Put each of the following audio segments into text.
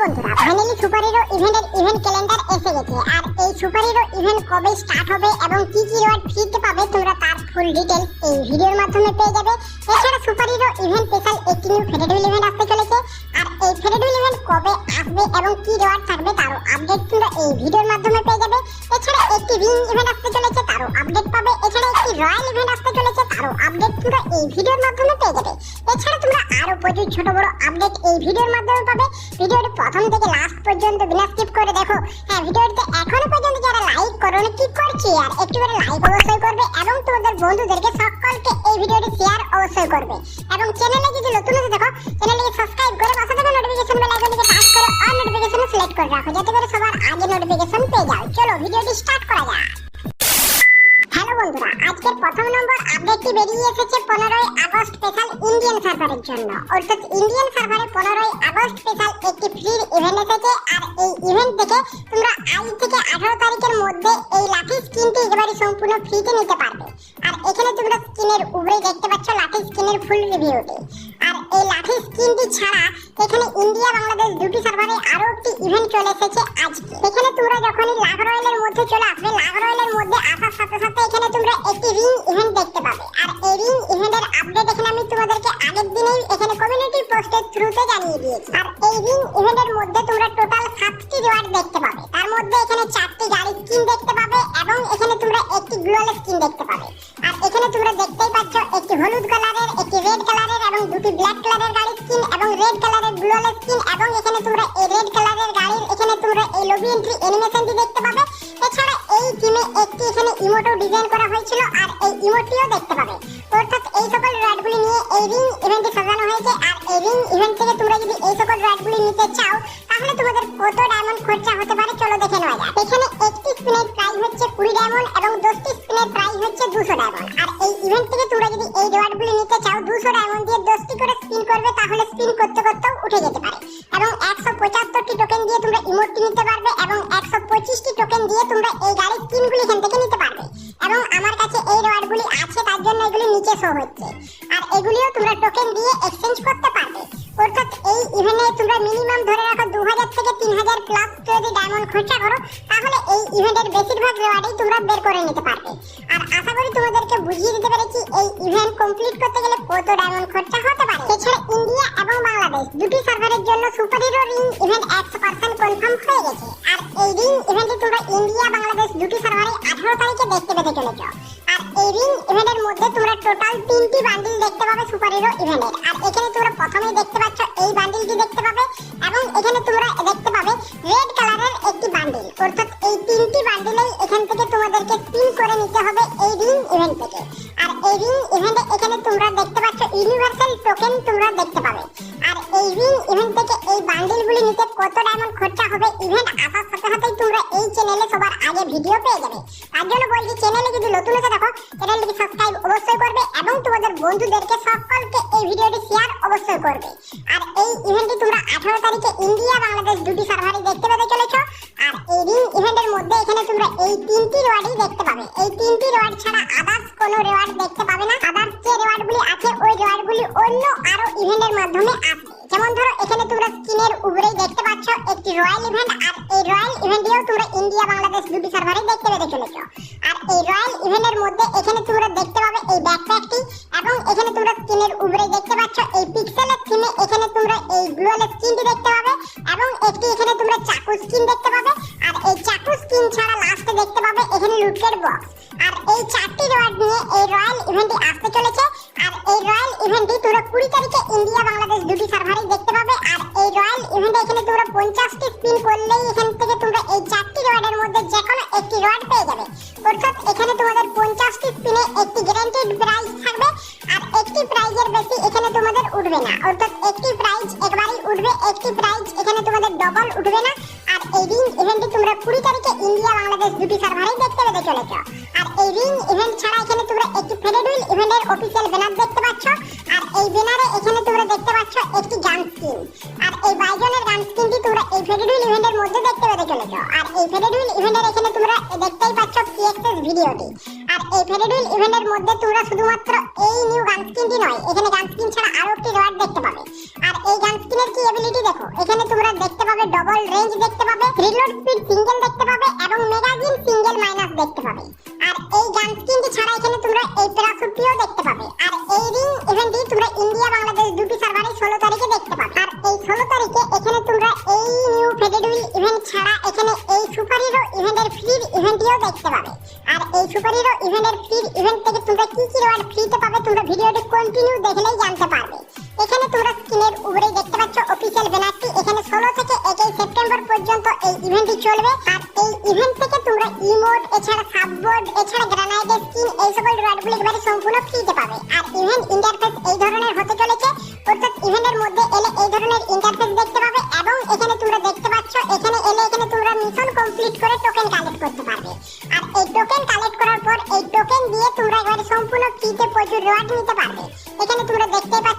বন্ধুরা finally super hero ইভেন্টের event calendar এসে গেছে। আর এই সুপার হিরো ইভেন্ট কবে স্টার্ট হবে এবং কি কি রিওয়ার্ড ফ্রিতে পাবে তোমরা তার ফুল ডিটেলস এই ভিডিওর মাধ্যমে পেয়ে যাবে। এছাড়া সুপার হিরো ইভেন্ট স্পেশাল একটি নিউ ফেডারেল ইভেন্ট আসতে চলেছে। আর এই ফেডারেল ইভেন্ট কবে আসবে এবং কি রিওয়ার্ড থাকবে তারও আপডেট তোমরা এই ভিডিওর মাধ্যমে পেয়ে যাবে। এছাড়া একটি রিং ইভেন্ট আসতে চলেছে, তারও আপডেট পাবে। এছাড়া একটি রয়্যাল ইভেন্ট আসতে চলেছে, তারও আপডেট তোমরা এই ভিডিওর মাধ্যমে পেয়ে যাবে। প্রচুর ছোট বড় আপডেট এই ভিডিওর মাধ্যমে পাবে। ভিডিওটি প্রথম থেকে লাস্ট পর্যন্ত বিনা স্কিপ করে দেখো। হ্যাঁ ভিডিওটিতে এখনও পর্যন্ত যারা লাইক করো কি করছি? আর একটু করে লাইক অবশ্যই করবে এবং তোমাদের বন্ধুদেরকে সকলকে এই ভিডিওটি শেয়ার অবশ্যই করবে। এবং চ্যানেলে যদি নতুন হয়ে দেখো চ্যানেলটিকে সাবস্ক্রাইব করে পাশে থাকা নোটিফিকেশন বেল আইকনটিকে টাচ করে অল নোটিফিকেশন সিলেক্ট করে রাখো, যাতে করে সবার আগে নোটিফিকেশন পেয়ে যাও। চলো, ভিডিওটি স্টার্ট করা যাক। আজকের প্রথম নম্বর আপডেটটি বেরিয়ে এসেছে পনেরোই আগস্ট স্পেশাল ইন্ডিয়ান সার্ভারের জন্য। অর্থাৎ ইন্ডিয়ান সার্ভারে পনেরোই আগস্ট স্পেশাল একটি ফ্রি ইভেন্ট এসেছে আর এই ইভেন্ট থেকে তোমরা আজ থেকে আঠারো তারিখের মধ্যে এই লাঠি স্কিনটি একেবারে সম্পূর্ণ ফ্রিতে নিতে পারবে। আর এখানে তোমরা স্কিনের উপরে দেখতে পাচ্ছ লাঠি স্কিনের ফুল রিভিউটি আর এই লাঠি স্কিনটি ছাড়া এখানে ইন্ডিয়া, বাংলাদেশ দুটি সার্ভারে আরও একটি ইভেন্ট চলে এসেছে আজকে এখানে তোমরা যখনই লাভ রয়্যালের মধ্যে চলে আসবে, লাভ রয়্যালের মধ্যে আসার সাথে সাথে এখানে তোমরা একটি রিং ইভেন্ট দেখতে পাবে। আর এই রিং ইভেন্টের আপডেট এখানে আমি তোমাদেরকে আগের দিনেই এখানে কমিউনিটি পোস্টের থ্রুতে জানিয়ে দিয়েছি। আর এই রিং ইভেন্টের মধ্যে তোমরা টোটাল সাতটি রিওয়ার্ড দেখতে পাবে। তার মধ্যে এখানে চারটি গাড়ি স্কিন দেখতে পাবে এবং এখানে তোমরা একটি গ্লোয়াল স্কিন দেখতে পাবে। আর এখানে তোমরা দেখতেই পাচ্ছ একটি হলুদ কালারের একটি রেড কালারের এবং দুটি ব্ল্যাক কালারের গাড়ি স্কিন এবং রেড কালারের গ্লোয়াল স্কিন এবং এখানে তোমরা এই রেড কালারের গাড়ির, এখানে তোমরা এই লবি এন্ট্রি অ্যানিমেশনটি দেখতে পাবে। এছাড়া এই টিমে একটি এখানে ইমোটো ডিজাইন করা হয়েছিল আর এই ইমোটিও দেখতে পাবে। অর্থাৎ এই সকল রাইডগুলি নিয়ে এই রিং ইভেন্টে সাজানো হয়েছে আর এই রিং ইভেন্ট থেকে তোমরা যদি এই সকল রাইডগুলি নিতে চাও, তাহলে তোমাদের কত ডায়মন্ড খরচা হতে পারে চলো দেখে নেওয়া যাক। এখানে একটি স্পিনের প্রাইস হচ্ছে কুড়ি ডায়মন্ড এবং দশটি স্পিনের প্রাইস হচ্ছে দুশো ডায়মন্ড আর এই ইভেন্ট থেকে তোমরা যদি এই রিওয়ার্ডগুলি নিতে চাও, দুশো ডায়মন্ড দিয়ে দশটি করে করতে করতেও উঠে যেতে পারে। এবং একশো পঁচাত্তরটি টোকেন দিয়ে তোমরা ইমোটটি নিতে পারবে এবং একশো পঁচিশটি টোকেন দিয়ে তোমরা এই গাড়ির স্কিনগুলি এখান থেকে নিতে পারবে। এবং আমার কাছে এই রিওয়ার্ডগুলি আছে, তার জন্য এগুলি নিচে শো হচ্ছে। আর এগুলিও তোমরা টোকেন দিয়ে এক্সচেঞ্জ করতে পারবে। অর্থাৎ এই ইভেন্টে তোমরা মিনিমাম ধরে রাখো দু হাজার থেকে তিন হাজার প্লাস যদি ডায়মন্ড খরচা করো, তাহলে এই ইভেন্টের বেশিরভাগ রিওয়ার্ডই তোমরা বের করে নিতে পারবে। আশা করি তোমাদেরকে বুঝিয়ে দিতে পেরেছি, এই ইভেন্ট কমপ্লিট করতে গেলে কত ডায়মন্ড খরচা হতে পারে। এছাড়া ইন্ডিয়া এবং বাংলাদেশ দুটি সার্ভারের জন্য সুপার হিরো রিং ইভেন্ট একশো পার্সেন্ট কনফার্ম হয়ে গেছে। আর এই রিং ইভেন্টে তোমরা ইন্ডিয়া, বাংলাদেশ দুটি সার্ভারে আঠারো তারিখে দেখতে পেতে চলেছ। আর এই রিং ইভেন্টের মধ্যে তোমরা টোটাল তিনটি বান্ডিল দেখতে পাবে সুপার হিরো ইভেন্টের আর এখানে তোমরা প্রথমেই দেখতে পাচ্ছ, এই বান্ডিলটি দেখতে পাবে এবং এখানে তোমরা দেখতে পাবে রেড কালারের একটি বান্ডিল অর্থাৎ এই তিনটি বান্ডিলেই এখান থেকে তোমাদেরকে স্পিন করে নিতে হবে এই রিং ইভেন্ট থেকে। আর এই রিং ইভেন্টে এখানে তোমরা দেখতে পাচ্ছ ইউনিভার্সাল টোকেন তোমরা দেখতে পাবে। আর এই রিং ইভেন্ট থেকে এই বান্ডিলগুলি নিতে কত ডায়মন্ড খরচা হবে ইভেন্ট আসার সাথে সাথেই তোমরা এই চ্যানেলে সবার আগে ভিডিও পেয়ে যাবে। তার জন্য বলছি চ্যানেলে যদি নতুন হতে দেখো চ্যানেলটিকে সাবস্ক্রাইব অবশ্যই করবে এবং তোমাদের বন্ধুদেরকে সকলকে এই ভিডিওটি শেয়ার অবশ্যই করবে। আর এই ইভেন্টটি তোমরা আঠারো তারিখে ইন্ডিয়া বাংলাদেশ দুটি সার্ভারে দেখতে পেতে চলেছ। আর এই রিং ইভেন্টের মধ্যে এখানে তোমরা এই তিনটি রিওয়ার্ডই দেখতে পাবে। এই তিনটি রিওয়ার্ড ছাড়া আদার্স কোনো রিওয়ার্ড দেখতে পাবে না। আদার্স যে রিওয়ার্ডগুলি আছে, ওই রিওয়ার্ডগুলি অন্য আরও ইভেন্টের মাধ্যমে আসবে। যেমন ধরো, এখানে তোমরা স্ক্রিনের উপরেই দেখতে পাচ্ছ একটি রয়্যাল ইভেন্ট, আর এই রয়্যাল ইভেন্টেও তোমরা ইন্ডিয়া, বাংলাদেশ দুটি সার্ভারে দেখতে পেতে চলেছ আর এই রয়্যাল ইভেন্টের মধ্যে এখানে তোমরা দেখতে পাবে এই ব্যাকপ্যাকটি, এবং এখানে তোমরা স্ক্রিনের উপরে দেখতে পাচ্ছ এই পিক্সেলের থিমে এখানে তোমরা এই গ্লোয়াল স্কিনটি দেখতে পাবে, এবং একটি এখানে তোমরা চাকু স্কিন দেখতে পাবে, আর এই চাকু স্কিন ছাড়া লাস্টে দেখতে পাবে এখানে লুটের বক্স। আর এই চারটি রিওয়ার্ড নিয়ে এই রয়্যাল ইভেন্টটি আসতে চলেছে এই রয়্যাল ইভেন্টটি তোমরা কুড়ি তারিখে ইন্ডিয়া বাংলাদেশ দুটি সার্ভারে দেখতে পাবে। আর এই রয়্যাল ইভেন্টে এখানে তোমরা পঞ্চাশটি স্পিন করলেই এখান থেকে তোমরা এই চারটি রিওয়ার্ডের মধ্যে যে কোনো একটি রিওয়ার্ড পেয়ে যাবে। অর্থাৎ এখানে তোমাদের পঞ্চাশটি স্পিনে একটি গ্যারান্টেড প্রাইজ থাকবে আর একটি প্রাইজের বেশি এখানে তোমাদের উঠবে না। অর্থাৎ একটি প্রাইজ একবারই উঠবে, একটি প্রাইজ এখানে তোমাদের ডবল উঠবে না। আর এই রিং ইভেন্টটি তোমরা কুড়ি তারিখে ইন্ডিয়া বাংলাদেশ দুটি সার্ভারেই দেখতে পেতে চলেছ। আর এই রিং ইভেন্ট ছাড়া এখানে তোমরা একটি ফেডারেল ইভেন্টের অফিসিয়াল ব্যানার দেখতে এই ব্যানারে এখানে তোমরা দেখতে পাচ্ছ একটি গান স্কিন আর এই বাইজনের গান স্কিনটি তোমরা এই ফেডারেল ইভেন্টের মধ্যে দেখতে পেতে চলেছ। আর এই ফেডারেল ইভেন্টের এখানে তোমরা দেখতেই পাচ্ছ পিএক্সএস ভিডিওটি আর এই ফেডারেল ইভেন্টের মধ্যে তোমরা শুধুমাত্র এই নিউ গান স্কিনটি নয়, এখানে গান স্কিন ছাড়া আরও একটি রিওয়ার্ড দেখতে পাবে। স্কিনের কি এবিলিটি দেখো? এখানে তোমরা দেখতে পাবে ডবল রেঞ্জ দেখতে পাবে রিলোড স্পিড সিঙ্গেল দেখতে পাবে এবং ম্যাগাজিন সিঙ্গেল মাইনাস দেখতে পাবে। আর এই গান স্কিনটি ছাড়া এখানে তোমরা এই প্যারাসুটটিও দেখতে পাবে। আর এই রিং ইভেন্টটি তোমরা ইন্ডিয়া বাংলাদেশ দুটি সার্ভারে ষোলো তারিখে দেখতে পাবে। আর এই ষোলো তারিখে এখানে তোমরা এই নিউ ফেডেড হুইল ইভেন্ট ছাড়া এখানে এই সুপার হিরো ইভেন্টের ফ্রি ইভেন্টটিও দেখতে পাবে। আর এই সুপার হিরো ইভেন্টের ফ্রি ইভেন্ট থেকে তোমরা কি কি রিওয়ার্ড ফ্রিতে পাবে তোমরা ভিডিওটি কন্টিনিউ দেখলেই জানতে পারবে। এখানে তোমরা অফিসিয়াল ব্যানারটি এখানে ষোলো থেকে একই সেপ্টেম্বর পর্যন্ত এই ইভেন্টটি চলবে। আর এই ইভেন্ট থেকে তোমরা ইমোট এছাড়া সাববোর্ড এছাড়া গ্রানাইডের স্কিন এই সকল রিওয়ার্ডগুলি একেবারে সম্পূর্ণ ফ্রিতে পাবে। আর ইভেন্ট ইন্টারফেস এই ধরনের হতে চলেছে। অর্থাৎ ইভেন্টের মধ্যে এলে এই ধরনের ইন্টারফেস দেখতে পাবে এবং এখানে তোমরা দেখতে পাচ্ছ, এখানে এলে এখানে তোমরা মিশন কমপ্লিট করে টোকেন কালেক্ট করতে পারবে। আর এই টোকেন কালেক্ট করার পর এই টোকেন দিয়ে তোমরা একেবারে সম্পূর্ণ ফ্রিতে প্রচুর রিওয়ার্ড নিতে পারবে। এখানে তোমরা দেখতে পাচ্ছ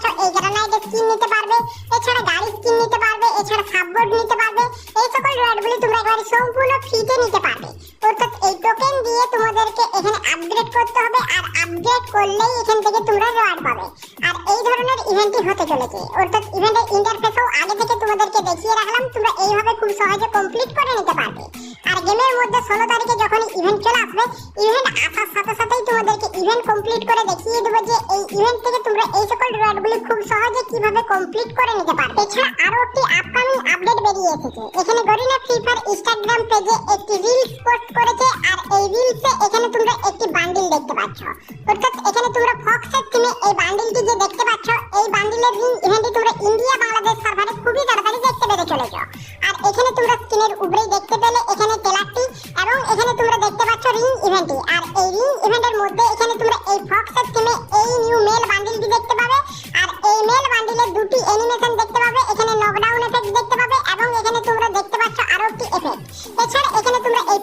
একেবারে সম্পূর্ণ ফ্রিতে নিতে পারবে। অর্থাৎ এই টোকেন দিয়ে তোমাদেরকে এখানে আপগ্রেড করতে হবে আর আপগ্রেড করলেই এখান থেকে তোমরা রিওয়ার্ড পাবে। আর এই ধরনের ইভেন্টই হতে চলেছে। অর্থাৎ ইভেন্টের ইন্টারফেসও আগে থেকে তোমাদেরকে দেখিয়ে রাখলাম, তোমরা এইভাবে খুব সহজে কমপ্লিট করে নিতে পারবে। আর গেমের মধ্যে ষোলো তারিখে যখন ইভেন্ট চলে আসবে ইভেন্ট আসার সাথে সাথেই তোমাদেরকে ইভেন্ট কমপ্লিট করে দেখিয়ে দেবো যে এই ইভেন্ট থেকে তোমরা এই সকল রিওয়ার্ডগুলি খুব সহজে কীভাবে কমপ্লিট করে নিতে পারবে। এছাড়া আরও একটি আপকামিং আপডেট বেরিয়ে এসেছে। এখানে গরিনা ফ্রি ইনস্টাগ্রাম পেজে একটি রিলস পোস্ট করেছে আর এই রিলসে এখানে তোমরা একটি বান্ডিল দেখতে পাচ্ছ। অর্থাৎ এখানে তোমরা ফক্সের টিমে এই বান্ডিলটি যে দেখতে পাচ্ছ, এই বান্ডিলের রিং ইভেন্টটি তোমরা ইন্ডিয়া বাংলাদেশ সার্ভারে খুবই তাড়াতাড়ি দেখতে পেতে চলেছ। আর এখানে তোমরা স্ক্রিনের উপরেই দেখতে পেলে এখানে টেলারটি এবং এখানে তোমরা দেখতে পাচ্ছ রিং ইভেন্টটি আর এই রিং ইভেন্টের মধ্যে এখানে তোমরা এই ফক্সের টিমে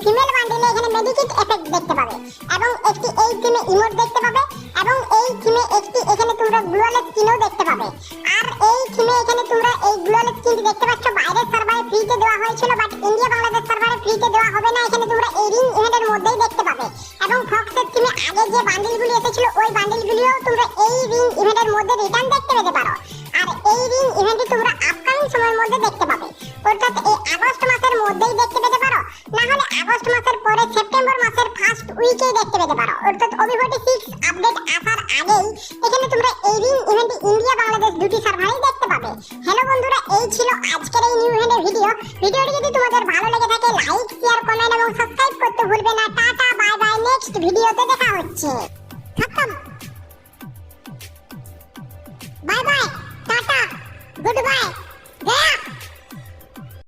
ফিমেল বান্ডিলে এখানে মেডিকেট এফেক্ট দেখতে পাবে। এবং একটি এই টিমে ইমোট দেখতে পাবে, এবং এই থিমে একটি এখানে তোমরা গ্লোয়াল স্কিনও দেখতে পাবে। আর এই থিমে এখানে তোমরা এই গ্লোয়াল স্কিনটি দেখতে পাচ্ছ, বাইরের সার্ভারে ফ্রিতে দেওয়া হয়েছিল বাট ইন্ডিয়া বাংলাদেশ সার্ভারে ফ্রিতে দেওয়া হবে না, এখানে তোমরা এই রিং ইভেন্টের মধ্যেই দেখতে পাবে। এবং ফক্সের থিমে আগে যে বান্ডেলগুলি এসেছিল, ওই বান্ডেলগুলিও তোমরা এই রিং ইভেন্টের মধ্যে রিটার্ন দেখতে পেতে পারো। আর এই রিং ইভেন্টটি তোমরা আপকামিং সময়ের মধ্যে দেখতে পাবে। অর্থাৎ এই আগস্ট মাসের মধ্যেই দেখতে ওপি সিক্স আপডেট আসার আগেই এখানে তোমরা এই রিং ইন্ডিয়া বাংলাদেশ দুটি সার্ভারে দেখতে পাবে। হ্যালো বন্ধুরা, এই ছিল আজকের এই নিউ ইভেন্টের ভিডিও ভিডিওটি যদি তোমাদের ভালো লেগে থাকে লাইক শেয়ার কমেন্ট এবং সাবস্ক্রাইব করতে ভুলবে না। টাটা বাই বাই নেক্সট ভিডিওতে দেখা হচ্ছে। খতম। Bye bye tata good bye